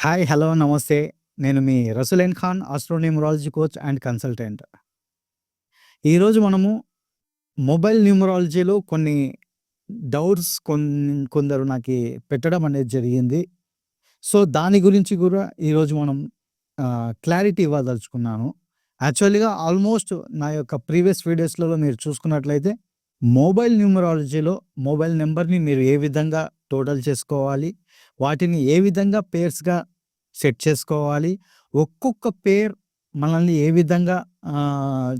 Hi. Hello. నమస్తే. నేను మీ రసులేన్ Khan astronumerology coach and consultant. ఈరోజు మనము మొబైల్ న్యూమరాలజీలో కొన్ని డౌట్స్ కొన్ కొందరు నాకు పెట్టడం అనేది జరిగింది. సో, దాని గురించి కూడా ఈరోజు మనం క్లారిటీ ఇవ్వదలుచుకున్నాను. యాక్చువల్‌గా ఆల్మోస్ట్ నా యొక్క ప్రీవియస్ వీడియోస్‌లలో మీరు చూసుకున్నట్లయితే మొబైల్ న్యూమరాలజీలో మొబైల్ నెంబర్ని మీరు ఏ విధంగా టోటల్ చేసుకోవాలి, వాటిని ఏ విధంగా పేర్స్గా సెట్ చేసుకోవాలి, ఒక్కొక్క పేర్ మనల్ని ఏ విధంగా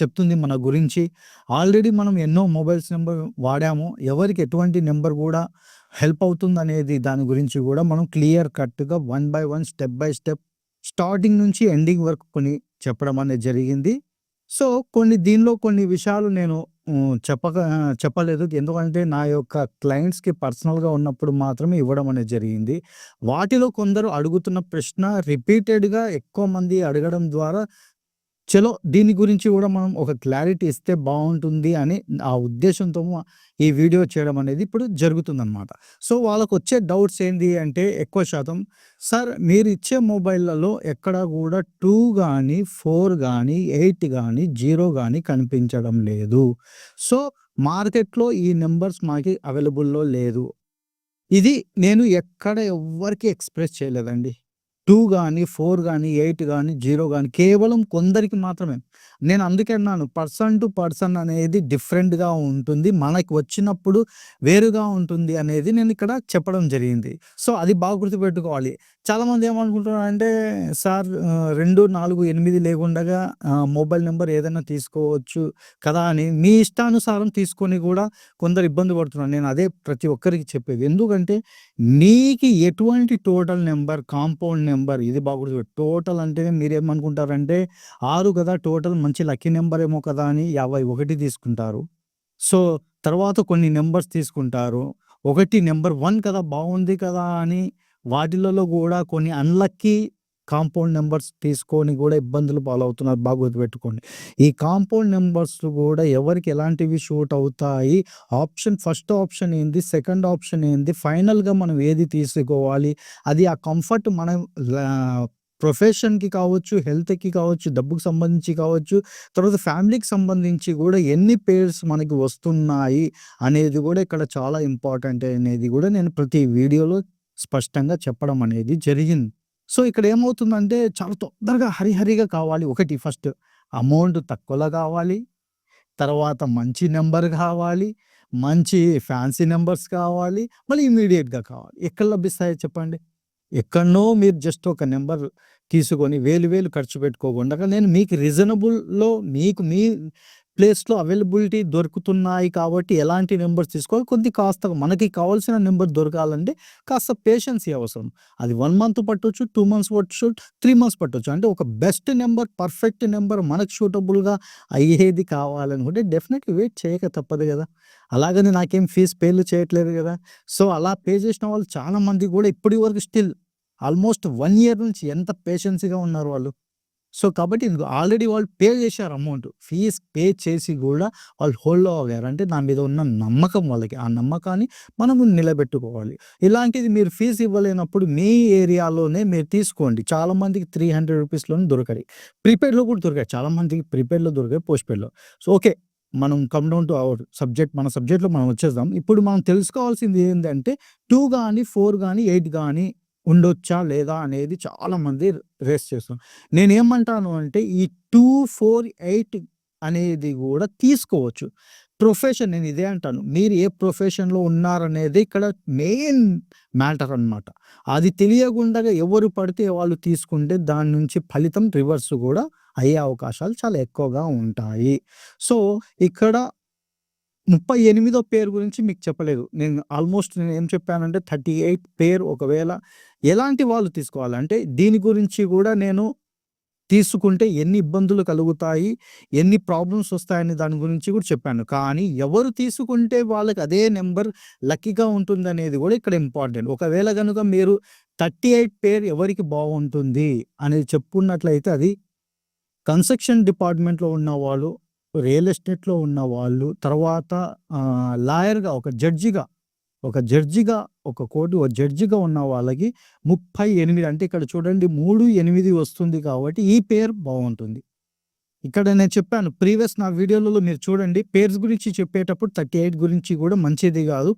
చెప్తుంది మన గురించి. ఆల్రెడీ మనం ఎన్నో మొబైల్స్ నెంబర్ వాడాము. ఎవరికి ఎటువంటి నెంబర్ కూడా హెల్ప్ అవుతుంది అనేది దాని గురించి కూడా మనం క్లియర్ కట్‌గా one by one, step by step starting నుంచి ఎండింగ్ వరకు కొన్ని చెప్పడం అనేది జరిగింది. సో, కొన్ని దీనిలో కొన్ని విషయాలు నేను చెప్పక చెప్పలేదు. ఎందుకంటే నా యొక్క క్లయింట్స్‌కి పర్సనల్‌గా ఉన్నప్పుడు మాత్రమే ఇవ్వడం అనేది జరిగింది. వాటిలో కొందరు అడుగుతున్న ప్రశ్న రిపీటెడ్‌గా ఎక్కువ మంది అడగడం ద్వారా చలో దీని గురించి కూడా మనం ఒక క్లారిటీ ఇస్తే బాగుంటుంది అని ఆ ఉద్దేశంతో ఈ వీడియో చేయడం అనేది ఇప్పుడు జరుగుతుందనమాట. సో, వాళ్ళకు వచ్చే డౌట్స్ ఏంటి అంటే ఎక్కువ శాతం సార్ మీరిచ్చే మొబైల్‌లలో ఎక్కడ కూడా టూ కానీ ఫోర్ కానీ ఎయిట్ కానీ జీరో కానీ కనిపించడం లేదు. సో, మార్కెట్‌లో ఈ నెంబర్స్ మాకి అవైలబుల్‌లో లేదు. ఇది నేను ఎక్కడ ఎవ్వరికీ ఎక్స్‌ప్రెస్ చేయలేదండి. టూ కానీ ఫోర్ కానీ ఎయిట్ కానీ జీరో కానీ కేవలం కొందరికి మాత్రమే. నేను అందుకే అన్నాను పర్సన్ టు పర్సన్ అనేది డిఫరెంట్‌గా ఉంటుంది. మనకి వచ్చినప్పుడు వేరుగా ఉంటుంది అనేది నేను ఇక్కడ చెప్పడం జరిగింది. సో, అది బాగా గుర్తుపెట్టుకోవాలి. చాలామంది ఏమనుకుంటున్నారు అంటే సార్ ఆహ్, 2, 4, 8 లేకుండగా మొబైల్ నెంబర్ ఏదైనా తీసుకోవచ్చు కదా! అని మీ ఇష్టానుసారం తీసుకొని కూడా కొందరు ఇబ్బంది పడుతున్నారు. నేను అదే ప్రతి ఒక్కరికి చెప్పేది. ఎందుకంటే నీకు ఎటువంటి టోటల్ నెంబర్ కాంపౌండ్ నెంబర్ ఇది బాగుంటుంది టోటల్ అంటేనే మీరేమనుకుంటారంటే ఆరు కదా! టోటల్ మంచి లక్కీ నెంబర్ ఏమో కదా! అని 51 తీసుకుంటారు. సో, తర్వాత కొన్ని నెంబర్స్ తీసుకుంటారు. ఒకటి నెంబర్ వన్ కదా! బాగుంది కదా! అని వాటిలలో కూడా కొన్ని అన్‌లక్కీ కాంపౌండ్ నెంబర్స్ తీసుకొని కూడా ఇబ్బందులు పాలవుతున్నారు. బాగా గుర్తుపెట్టుకోండి. ఈ కాంపౌండ్ నెంబర్స్ కూడా ఎవరికి ఎలాంటివి షూట్ అవుతాయి, ఆప్షన్ ఫస్ట్ ఆప్షన్ ఏంది, సెకండ్ ఆప్షన్ ఏంది, ఫైనల్‌గా మనం ఏది తీసుకోవాలి, అది ఆ కంఫర్ట్ మనం ప్రొఫెషన్‌కి కావచ్చు, హెల్త్‌కి కావచ్చు, డబ్బుకు సంబంధించి కావచ్చు, తర్వాత ఫ్యామిలీకి సంబంధించి కూడా ఎన్ని పేర్స్ మనకి వస్తున్నాయి అనేది కూడా ఇక్కడ చాలా ఇంపార్టెంట్ అనేది కూడా నేను ప్రతి వీడియోలో స్పష్టంగా చెప్పడం అనేది జరిగింది. సో, ఇక్కడ ఏమవుతుందంటే చాలా తొందరగా హరిహరిగా కావాలి. ఒకటి ఫస్ట్ అమౌంట్ తక్కువలో కావాలి. తర్వాత మంచి నెంబర్ కావాలి. మంచి ఫ్యాన్సీ నెంబర్స్ కావాలి. మళ్ళీ ఇమీడియట్గా కావాలి. ఎక్కడ లభిస్తాయో చెప్పండి? ఎక్కడనో మీరు జస్ట్ ఒక నెంబర్ తీసుకొని వేలు వేలు ఖర్చు పెట్టుకోకుండా నేను మీకు రీజనబుల్‌లో మీకు మీ ప్లేస్‌లో అవైలబిలిటీ దొరుకుతున్నాయి కాబట్టి ఎలాంటి నెంబర్స్ తీసుకోవాలి. కొద్ది కాస్త మనకి కావాల్సిన నెంబర్ దొరకాలంటే కాస్త పేషెన్సీ అవసరం. అది వన్ మంత్ పట్టొచ్చు, టూ మంత్స్ పట్టొచ్చు, త్రీ మంత్స్ పట్టొచ్చు. అంటే ఒక బెస్ట్ నెంబర్ పర్ఫెక్ట్ నెంబర్ మనకు సూటబుల్‌గా అయ్యేది కావాలనుకుంటే డెఫినెట్‌లీ వెయిట్ చేయక తప్పదు కదా! అలాగని నాకేం ఫీజు పేలు చేయట్లేదు కదా! సో, అలా పే చేసిన వాళ్ళు చాలామంది కూడా ఇప్పటి వరకు స్టిల్ ఆల్మోస్ట్ వన్ ఇయర్ నుంచి ఎంత పేషెన్సీగా ఉన్నారు వాళ్ళు. సో, కాబట్టి ఆల్రెడీ వాళ్ళు పే చేశారు అమౌంట్. ఫీజ్ పే చేసి కూడా వాళ్ళు హోల్డ్ అవ్వగారు అంటే నా మీద ఉన్న నమ్మకం వాళ్ళకి. ఆ నమ్మకాన్ని మనము నిలబెట్టుకోవాలి. ఇలాంటిది మీరు ఫీజు ఇవ్వలేనప్పుడు మీ ఏరియాలోనే మీరు తీసుకోండి. చాలా మందికి 300 రూపీస్‌లోనే దొరకయి. ప్రీపెయిడ్‌లో కూడా దొరికాయి. చాలా మందికి ప్రీపెయిడ్‌లో దొరికాయి. పోస్ట్‌పెయిడ్‌లో. So, okay. మనం come down to our subject మన సబ్జెక్ట్‌లో మనం వచ్చేద్దాం. ఇప్పుడు మనం తెలుసుకోవాల్సింది ఏంటంటే టూ కానీ ఫోర్ కానీ ఎయిట్ కానీ ఉండొచ్చా? లేదా? అనేది చాలామంది రేస్ చేస్తున్నారు. నేనేమంటాను అంటే ఈ 2, 4, 8 అనేది కూడా తీసుకోవచ్చు. ప్రొఫెషన్ నేను ఇదే అంటాను. మీరు ఏ ప్రొఫెషన్‌లో ఉన్నారనేది ఇక్కడ మెయిన్ మ్యాటర్ అన్నమాట. అది తెలియకుండా ఎవరు పడితే వాళ్ళు తీసుకుంటే దాని నుంచి ఫలితం రివర్స్ కూడా అయ్యే అవకాశాలు చాలా ఎక్కువగా ఉంటాయి. సో, ఇక్కడ 38 పేరు గురించి మీకు చెప్పలేదు. నేను ఆల్మోస్ట్ నేను ఏం చెప్పానంటే థర్టీ ఎయిట్ పేరు ఒకవేళ ఎలాంటి వాళ్ళు తీసుకోవాలంటే దీని గురించి కూడా నేను తీసుకుంటే ఎన్ని ఇబ్బందులు కలుగుతాయి, ఎన్ని ప్రాబ్లమ్స్ వస్తాయని దాని గురించి కూడా చెప్పాను. కానీ ఎవరు తీసుకుంటే వాళ్ళకి అదే నెంబర్ లక్కీగా ఉంటుందనేది కూడా ఇక్కడ ఇంపార్టెంట్. ఒకవేళ కనుక మీరు థర్టీ ఎయిట్ పేరు ఎవరికి బాగుంటుంది అనేది చెప్పుకున్నట్లయితే అది కన్స్ట్రక్షన్ డిపార్ట్‌మెంట్‌లో ఉన్న వాళ్ళు రియల్ ఎస్టేట్‌లో ఉన్న వాళ్ళు తర్వాత లాయర్‌గా ఒక జడ్జిగా ఒక జడ్జిగా ఒక కోర్టు ఒక జడ్జిగా ఉన్న వాళ్ళకి 38 అంటే ఇక్కడ చూడండి 3, 8 వస్తుంది కాబట్టి ఈ పేరు బాగుంటుంది. ఇక్కడ నేను చెప్పాను ప్రీవియస్ నా వీడియోలలో మీరు చూడండి పేర్స్ గురించి చెప్పేటప్పుడు 38 గురించి కూడా మంచిది కాదు.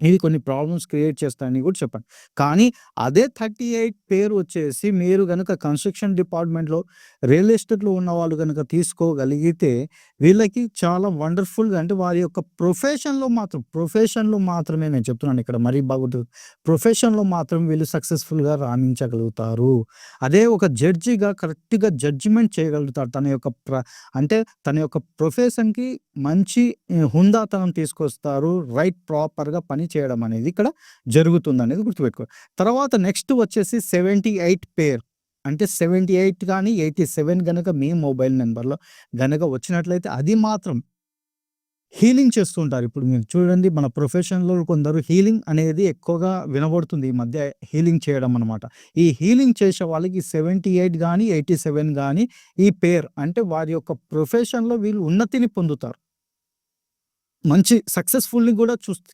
ఇది కొన్ని ప్రాబ్లమ్స్ క్రియేట్ చేస్తాయని కూడా చెప్పండి కానీ అదే 38 పేరు వచ్చేసి మీరు కనుక కన్‌స్ట్రక్షన్ డిపార్ట్‌మెంట్‌లో, రియల్ ఎస్టేట్‌లో ఉన్న వాళ్ళు కనుక తీసుకోగలిగితే వీళ్ళకి చాలా వండర్‌ఫుల్‌గా అంటే వారి యొక్క ప్రొఫెషన్‌లో మాత్రం ప్రొఫెషన్‌లో మాత్రమే నేను చెప్తున్నాను ఇక్కడ మరీ బాగుంటుంది ప్రొఫెషన్‌లో మాత్రం వీళ్ళు సక్సెస్‌ఫుల్‌గా రాణించగలుగుతారు. అదే ఒక జడ్జిగా కరెక్ట్‌గా జడ్జిమెంట్ చేయగలుగుతారు. తన యొక్క ప్ర అంటే తన యొక్క ప్రొఫెషన్‌కి మంచి హుందాతనం తీసుకొస్తారు. రైట్ ప్రాపర్‌గా పని చేయడం అనేది ఇక్కడ జరుగుతుంది అనేది గుర్తుపెట్టుకోవాలి. తర్వాత నెక్స్ట్ వచ్చేసి 78 పేర్ అంటే సెవెంటీ ఎయిట్ కానీ ఎయిటీ సెవెన్ కనుక మీ మొబైల్ నెంబర్లో కనుక వచ్చినట్లయితే అది మాత్రం హీలింగ్ చేస్తుంటారు ఇప్పుడు మీరు చూడండి మన ప్రొఫెషన్‌లో కొందరు హీలింగ్ అనేది ఎక్కువగా వినబడుతుంది ఈ మధ్య హీలింగ్ చేయడం అనమాట ఈ హీలింగ్ చేసే వాళ్ళకి సెవెంటీ ఎయిట్ కానీ ఎయిటీ సెవెన్ కానీ ఈ పేర్ అంటే వారి యొక్క ప్రొఫెషన్‌లో వీళ్ళు ఉన్నతిని పొందుతారు. మంచి సక్సెస్‌ఫుల్‌ని కూడా చూస్తే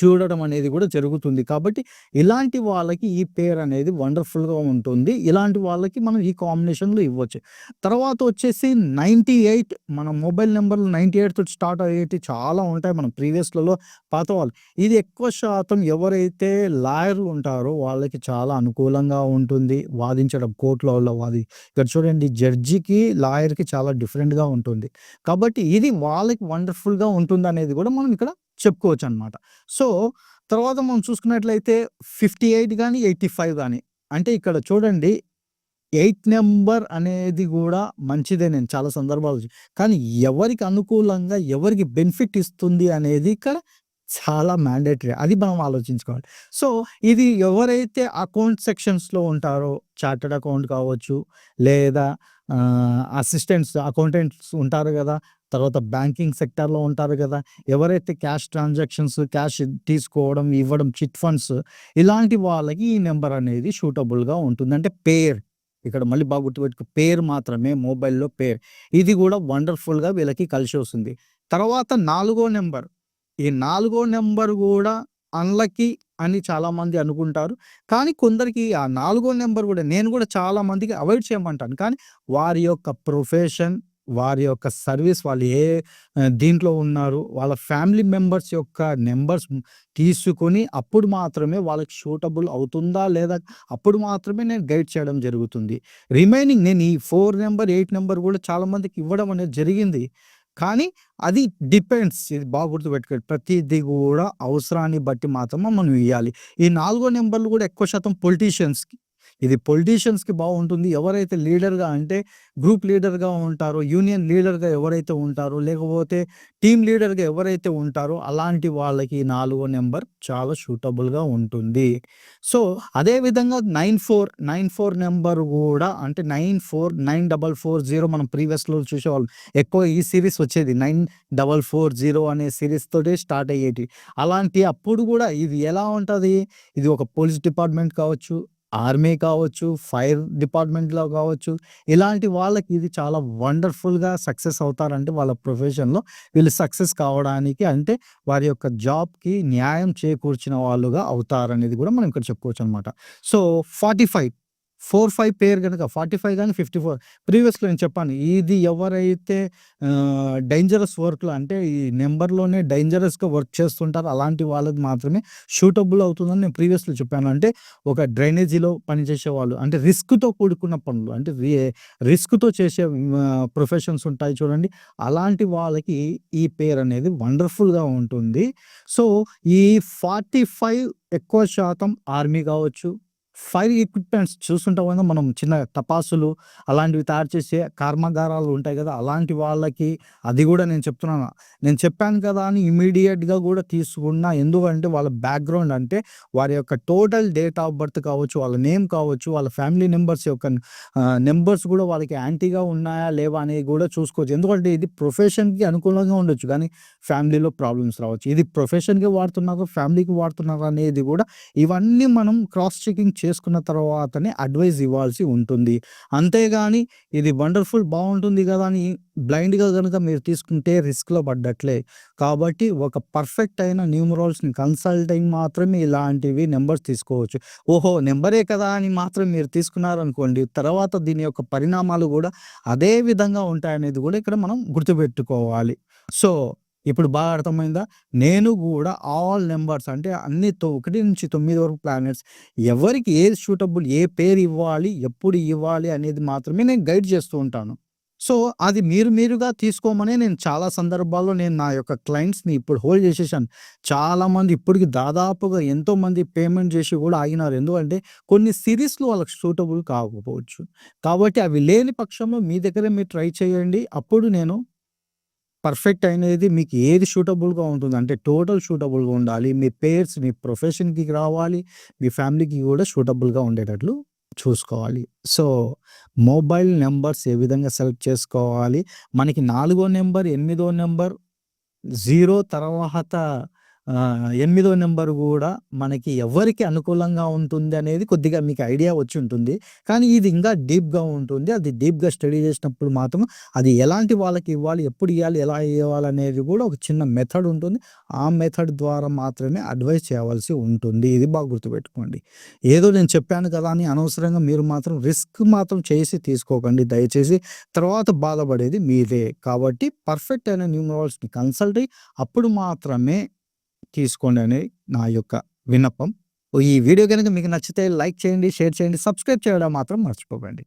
చూడడం అనేది కూడా జరుగుతుంది. కాబట్టి ఇలాంటి వాళ్ళకి ఈ పేరు అనేది వండర్‌ఫుల్‌గా ఉంటుంది. ఇలాంటి వాళ్ళకి మనం ఈ కాంబినేషన్‌లో ఇవ్వచ్చు. తర్వాత వచ్చేసి 98 మన మొబైల్ నెంబర్లు నైంటీ ఎయిట్తో స్టార్ట్ అయ్యేటివి చాలా ఉంటాయి. మన ప్రీవియస్‌లలో పాత వాళ్ళు. ఇది ఎక్కువ శాతం ఎవరైతే లాయర్‌లు ఉంటారో వాళ్ళకి చాలా అనుకూలంగా ఉంటుంది. వాదించడం కోర్టులలో వాది ఇక్కడ చూడండి జడ్జికి, లాయర్‌కి చాలా డిఫరెంట్‌గా ఉంటుంది. కాబట్టి ఇది వాళ్ళకి వండర్‌ఫుల్‌గా ఉంటుందనేది కూడా మనం ఇక్కడ చెప్పుకోవచ్చు అనమాట సో, తర్వాత మనం చూసుకున్నట్లయితే ఫిఫ్టీ ఎయిట్ కానీ ఎయిటీ ఫైవ్ కానీ అంటే ఇక్కడ చూడండి ఎయిట్ నెంబర్ అనేది కూడా మంచిదే నేను చాలా సందర్భాలు కానీ ఎవరికి అనుకూలంగా, ఎవరికి బెనిఫిట్ ఇస్తుంది అనేది ఇక్కడ చాలా మ్యాండేటరీ. అది మనం ఆలోచించుకోవాలి. సో, ఇది ఎవరైతే అకౌంట్ సెక్షన్స్‌లో ఉంటారో చార్టర్డ్ అకౌంట్ కావచ్చు, లేదా అసిస్టెంట్స్, అకౌంటెంట్స్ ఉంటారు కదా తర్వాత బ్యాంకింగ్ సెక్టార్‌లో ఉంటారు కదా ఎవరైతే క్యాష్ ట్రాన్సాక్షన్స్, క్యాష్ తీసుకోవడం, ఇవ్వడం, చిట్ ఫండ్స్ ఇలాంటి వాళ్ళకి ఈ నెంబర్ అనేది సూటబుల్‌గా ఉంటుంది. అంటే పేర్ ఇక్కడ మళ్ళీ బాగా గుర్తుపెట్టుకు పేర్ మాత్రమే మొబైల్‌లో పేర్. ఇది కూడా వండర్‌ఫుల్‌గా వీళ్ళకి కలిసి వస్తుంది తర్వాత నాలుగో నెంబర్ ఈ నాలుగో నెంబర్ కూడా అన్‌లక్కీ అని చాలామంది అనుకుంటారు. కానీ కొందరికి ఆ నాలుగో నెంబర్ కూడా నేను కూడా చాలామందికి అవాయిడ్ చేయమంటాను. కానీ వారి యొక్క ప్రొఫెషన్, వారి యొక్క సర్వీస్ వాళ్ళు ఏ దీంట్లో ఉన్నారు, వాళ్ళ ఫ్యామిలీ మెంబర్స్ యొక్క నెంబర్స్ తీసుకొని అప్పుడు మాత్రమే వాళ్ళకి షూటబుల్ అవుతుందా? లేదా? అప్పుడు మాత్రమే నేను గైడ్ చేయడం జరుగుతుంది. రిమైనింగ్ నేను ఈ ఫోర్ నెంబర్ ఎయిట్ నెంబర్ కూడా చాలామందికి ఇవ్వడం అనేది జరిగింది. కానీ అది డిపెండ్స్. ఇది బాగా గుర్తుపెట్టుకోండి. ప్రతిది కూడా అవసరాన్ని బట్టి మాత్రమే మనం ఇవ్వాలి ఈ నాలుగో నెంబర్లు కూడా ఎక్కువ శాతం పొలిటీషియన్స్‌కి. ఇది పొలిటీషియన్స్‌కి బాగుంటుంది ఎవరైతే లీడర్‌గా అంటే గ్రూప్ లీడర్‌గా ఉంటారో, యూనియన్ లీడర్‌గా ఎవరైతే ఉంటారో, లేకపోతే టీమ్ లీడర్‌గా ఎవరైతే ఉంటారో అలాంటి వాళ్ళకి నాలుగో నెంబర్ చాలా సూటబుల్‌గా ఉంటుంది. సో, అదే విధంగా 94, 94 నంబర్ గూడా అంటే 94, 9440 మనం ప్రీవియస్‌లో చూసేవాళ్ళం. ఎక్కువ ఈ సిరీస్ వచ్చేది. 9440 అనే సీరీస్ స్టార్ట్ అయ్యేటివి. అలాంటి అప్పుడు కూడా ఇది ఎలా ఉంటుంది ఇది ఒక పోలీస్ డిపార్ట్‌మెంట్ కావచ్చు, ఆర్మీ కావచ్చు, ఫైర్ డిపార్ట్‌మెంట్‌లో కావచ్చు. ఇలాంటి వాళ్ళకి ఇది చాలా వండర్‌ఫుల్‌గా సక్సెస్ అవుతారంటే వాళ్ళ ప్రొఫెషన్‌లో వీళ్ళు సక్సెస్ కావడానికి అంటే వారి యొక్క జాబ్‌కి న్యాయం చేకూర్చిన వాళ్ళుగా అవుతారనేది కూడా మనం ఇక్కడ చెప్పుకోవచ్చు అనమాట సో, ఫార్టీ ఫైవ్ 45 45 పేరు గనక 45 గాని, 54 ప్రీవియస్‌లో నేను చెప్పాను. ఇది ఎవరైతే డేంజరస్ వర్క్‌లో అంటే ఈ నెంబర్లోనే డేంజరస్‌గా వర్క్ చేస్తుంటారో అలాంటి వాళ్ళకి మాత్రమే షూటబుల్ అవుతుందని నేను ప్రీవియస్‌లో చెప్పాను. అంటే ఒక డ్రైనేజీలో పనిచేసేవాళ్ళు అంటే రిస్క్‌తో కూడుకున్న పనులు అంటే రి రిస్క్‌తో చేసే ప్రొఫెషన్స్ ఉంటాయి చూడండి. అలాంటి వాళ్ళకి ఈ పేర్ అనేది వండర్‌ఫుల్‌గా ఉంటుంది. సో, ఈ 45 ఎక్కువ శాతం ఆర్మీ కావచ్చు ఫైర్ ఎక్విప్‌మెంట్స్ చూస్తుంటే గదా! మనం చిన్న టపాసులు అలాంటివి తయారు చేసే కర్మాగారాలు ఉంటాయి కదా అలాంటి వాళ్ళకి అది కూడా నేను చెప్తున్నాను. నేను చెప్పాను కదా! అని ఇమీడియట్గా కూడా తీసుకున్నా ఎందుకంటే వాళ్ళ బ్యాక్‌గ్రౌండ్ అంటే వారి యొక్క టోటల్ డేట్ ఆఫ్ బర్త్ కావచ్చు, వాళ్ళ నేమ్ కావచ్చు, వాళ్ళ ఫ్యామిలీ నెంబర్స్ యొక్క నెంబర్స్ కూడా వాళ్ళకి యాంటీగా ఉన్నాయా? లేవా? అనేది కూడా చూసుకోవచ్చు. ఎందుకంటే ఇది ప్రొఫెషన్‌కి అనుకూలంగా ఉండొచ్చు. కానీ ఫ్యామిలీలో ప్రాబ్లమ్స్ రావచ్చు. ఇది ప్రొఫెషన్‌కి వాడుతున్నారు ఫ్యామిలీకి వాడుతున్నారా? అనేది కూడా ఇవన్నీ మనం క్రాస్ చెకింగ్ చేసుకున్న తర్వాతనే అడ్వైజ్ ఇవ్వాల్సి ఉంటుంది. అంతేగాని ఇది వండర్‌ఫుల్ బాగుంటుంది కదా అని బ్లైండ్‌గా కనుక మీరు తీసుకుంటే రిస్క్‌లో పడ్డట్లే. కాబట్టి ఒక పర్ఫెక్ట్ అయిన న్యూమరాలజీని కన్సల్టింగ్ మాత్రమే ఇలాంటివి నెంబర్స్ తీసుకోవచ్చు. ఓహో! నెంబరే కదా! అని మాత్రం మీరు తీసుకున్నారనుకోండి, తర్వాత దీని యొక్క పరిణామాలు కూడా అదే విధంగా ఉంటాయనేది కూడా ఇక్కడ మనం గుర్తుపెట్టుకోవాలి. సో, ఇప్పుడు బాగా అర్థమైందా? నేను కూడా ఆల్ నెంబర్స్ అంటే అన్ని ఒకటి నుంచి తొమ్మిది వరకు ప్లానెట్స్ ఎవరికి ఏది సూటబుల్, ఏ పేరు ఇవ్వాలి, ఎప్పుడు ఇవ్వాలి అనేది మాత్రమే నేను గైడ్ చేస్తూ ఉంటాను. సో, అది మీరు మీరుగా తీసుకోమనే నేను చాలా సందర్భాల్లో నేను నా యొక్క క్లయింట్స్‌ని ఇప్పుడు హోల్డ్ చేసేసాను. చాలామంది ఇప్పటికి దాదాపుగా ఎంతోమంది పేమెంట్ చేసి కూడా ఆగినారు. ఎందుకంటే కొన్ని సిరీస్లు వాళ్ళకి సూటబుల్ కాకపోవచ్చు. కాబట్టి అవి లేని పక్షంలో మీ దగ్గరే మీరు ట్రై చేయండి. అప్పుడు నేను పర్ఫెక్ట్ అయినది మీకు ఏది షూటబుల్గా ఉంటుంది. అంటే టోటల్ షూటబుల్గా ఉండాలి. మీ పేర్స్ మీ ప్రొఫెషన్‌కి రావాలి. మీ ఫ్యామిలీకి కూడా షూటబుల్గా ఉండేటట్లు చూసుకోవాలి. సో, మొబైల్ నెంబర్స్ ఏ విధంగా సెలెక్ట్ చేసుకోవాలి? మనకి నాలుగో నెంబర్ ఎనిమిదో నెంబర్ జీరో తర్వాత ఎనిమిదో నెంబర్ కూడా మనకి ఎవరికి అనుకూలంగా ఉంటుంది అనేది కొద్దిగా మీకు ఐడియా వచ్చి ఉంటుంది కానీ ఇది ఇంకా డీప్‌గా ఉంటుంది. అది డీప్‌గా స్టడీ చేసినప్పుడు మాత్రం అది ఎలాంటి వాళ్ళకి ఇవ్వాలి, ఎప్పుడు ఇవ్వాలి ఎలా ఇవ్వాలి అనేది కూడా ఒక చిన్న మెథడ్ ఉంటుంది. ఆ మెథడ్ ద్వారా మాత్రమే అడ్వైస్ చేయవలసి ఉంటుంది. ఇది బాగా గుర్తుపెట్టుకోండి. ఏదో నేను చెప్పాను కదా! అని అనవసరంగా మీరు మాత్రం రిస్క్ మాత్రం చేసి తీసుకోకండి దయచేసి. తర్వాత బాధపడేది మీరే. కాబట్టి పర్ఫెక్ట్ అయిన న్యూమరాలజీని కన్సల్ట్ అయ్యి అప్పుడు మాత్రమే తీసుకోండి అని నా యొక్క విన్నపం. ఈ వీడియో కనుక మీకు నచ్చితే లైక్ చేయండి, షేర్ చేయండి, సబ్స్క్రైబ్ చేయడం మాత్రం మర్చిపోకండి.